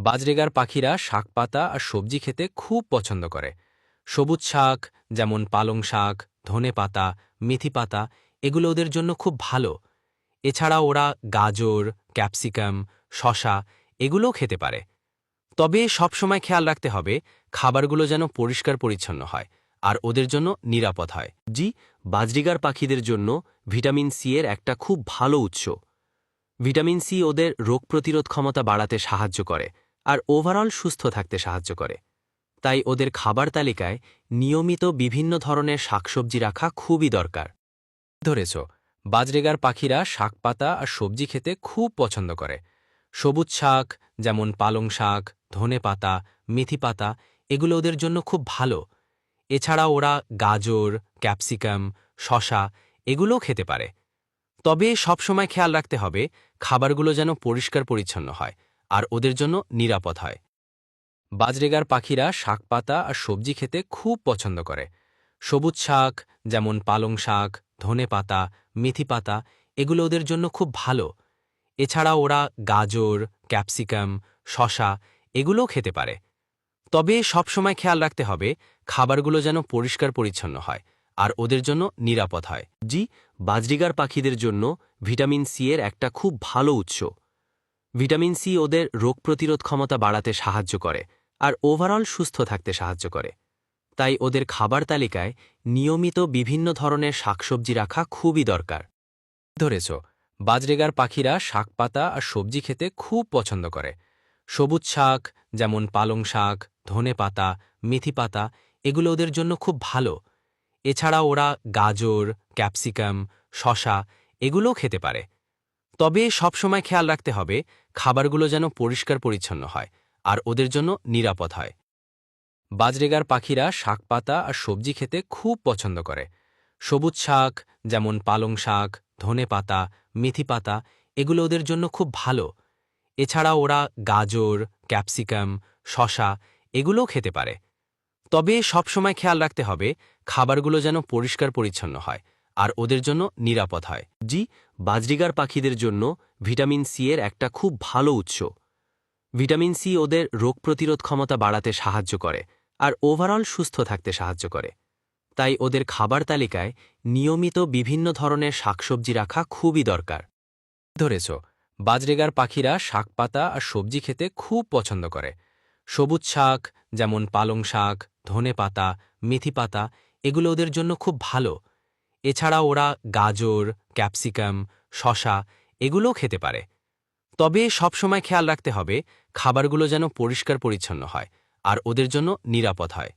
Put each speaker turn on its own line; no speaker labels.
বাজরেগার পাখিরা শাক পাতা আর সবজি খেতে খুব পছন্দ করে। সবুজ শাক, যেমন পালং শাক, ধনে পাতা, মেথি পাতা, এগুলো ওদের জন্য খুব ভালো। এছাড়া ওরা গাজর, ক্যাপসিকাম শশা এগুলোও খেতে পারে। তবে সবসময় খেয়াল রাখতে হবে, খাবারগুলো যেন পরিষ্কার পরিচ্ছন্ন হয় আর ওদের জন্য নিরাপদ হয়। জি, বাজরিগার পাখিদের জন্য ভিটামিন সি এর একটা খুব ভালো উৎস। ভিটামিন সি ওদের রোগ প্রতিরোধ ক্ষমতা বাড়াতে সাহায্য করে। আর ওভারঅল সুস্থ থাকতে সাহায্য করে। তাই ওদের খাবার তালিকায় নিয়মিত বিভিন্ন ধরনের শাকসবজি রাখা খুবই দরকার। ধরেছ, বাজরেগার পাখিরা শাক পাতা আর সবজি খেতে খুব পছন্দ করে। সবুজ শাক, যেমন পালং শাক, ধনে পাতা, মেথি পাতা, এগুলো ওদের জন্য খুব ভালো। এছাড়া ওরা গাজর, ক্যাপসিকাম শশা এগুলোও খেতে পারে। তবে সবসময় খেয়াল রাখতে হবে, খাবারগুলো যেন পরিষ্কার পরিচ্ছন্ন হয়। আর ওদের জন্য নিরাপদ হয়। বাজরেগার পাখিরা শাক পাতা আর সবজি খেতে খুব পছন্দ করে। সবুজ শাক, যেমন পালং শাক, ধনে পাতা, মেথি পাতা, এগুলো ওদের জন্য খুব ভালো। এছাড়া ওরা গাজর, ক্যাপসিকাম শশা এগুলোও খেতে পারে। তবে সবসময় খেয়াল রাখতে হবে, খাবারগুলো যেন পরিষ্কার পরিচ্ছন্ন হয় আর ওদের জন্য নিরাপদ হয়। জি, বাজরিগার পাখিদের জন্য ভিটামিন সি এর একটা খুব ভালো উৎস। ভিটামিন সি ওদের রোগ প্রতিরোধ ক্ষমতা বাড়াতে সাহায্য করে আর ওভারঅল সুস্থ থাকতে সাহায্য করে। তাই ওদের খাবার তালিকায় নিয়মিত বিভিন্ন ধরনের শাকসবজি রাখা খুবই দরকার। ধরেছ, বাজরেগার পাখিরা শাক পাতা আর সবজি খেতে খুব পছন্দ করে। সবুজ শাক, যেমন পালং শাক, ধনে পাতা, মেথি পাতা, এগুলো ওদের জন্য খুব ভালো। এছাড়া ওরা গাজর, ক্যাপসিকাম শশা এগুলোও খেতে পারে। তবে সবসময় খেয়াল রাখতে হবে, খাবারগুলো যেন পরিষ্কার পরিচ্ছন্ন হয়, আর ওদের জন্য নিরাপদ হয়। বাজরেগার পাখিরা শাক পাতা আর সবজি খেতে খুব পছন্দ করে। সবুজ শাক, যেমন পালং শাক, ধনে পাতা, মেথি পাতা, এগুলো ওদের জন্য খুব ভালো। এছাড়া ওরা গাজর, ক্যাপসিকাম শশা এগুলোও খেতে পারে। তবে সবসময় খেয়াল রাখতে হবে, খাবারগুলো যেন পরিষ্কার পরিচ্ছন্ন হয়। আর ওদের জন্য নিরাপদ হয়। জি, বাজরিগার পাখিদের জন্য ভিটামিন সি এর একটা খুব ভালো উৎস। ভিটামিন সি ওদের রোগ প্রতিরোধ ক্ষমতা বাড়াতে সাহায্য করে আর ওভারঅল সুস্থ থাকতে সাহায্য করে। তাই ওদের খাবার তালিকায় নিয়মিত বিভিন্ন ধরনের শাকসবজি রাখা খুবই দরকার। ধরেছ, বাজরেগার পাখিরা শাক পাতা আর সবজি খেতে খুব পছন্দ করে। সবুজ শাক, যেমন পালং শাক, ধনে পাতা, মেথি পাতা, এগুলো ওদের জন্য খুব ভালো। এছাড়া ওরা গাজর, ক্যাপসিকাম, শশা এগুলোও খেতে পারে। তবে সবসময় খেয়াল রাখতে হবে, খাবারগুলো যেন পরিষ্কার পরিচ্ছন্ন হয় আর ওদের জন্য নিরাপদ হয়।